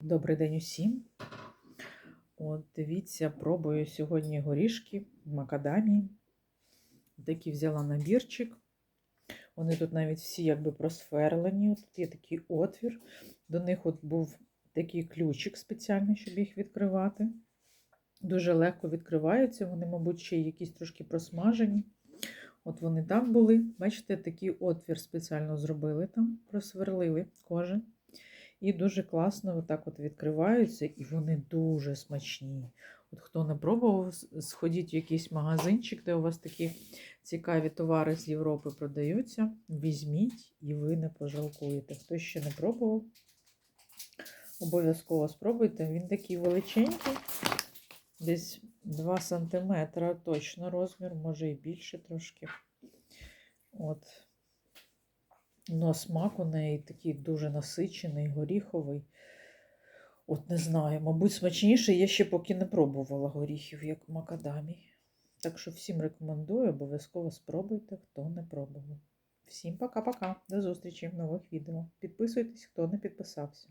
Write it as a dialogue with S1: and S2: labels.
S1: Добрий день усім. От дивіться, пробую сьогодні горішки в макадамії. Такий взяла набірчик. Вони тут навіть всі якби просверлені. Тут є такий отвір. До них от був такий ключик спеціальний, щоб їх відкривати. Дуже легко відкриваються. Вони, мабуть, ще якісь трошки просмажені. От вони там були. Бачите, такий отвір спеціально зробили там, просверлили кожен. І дуже класно отак от відкриваються, і вони дуже смачні. От хто не пробував, сходіть в якийсь магазинчик, де у вас такі цікаві товари з Європи продаються. Візьміть і ви не пожалкуєте. Хто ще не пробував, обов'язково спробуйте. Він такий величенький, десь 2 см точно розмір, може і більше трошки. От. Но смак у неї такий дуже насичений, горіховий. От не знаю, мабуть, смачніше я ще поки не пробувала горіхів, як макадамій. Так що всім рекомендую, обов'язково спробуйте, хто не пробував. Всім пока-пока. До зустрічі в нових відео. Підписуйтесь, хто не підписався.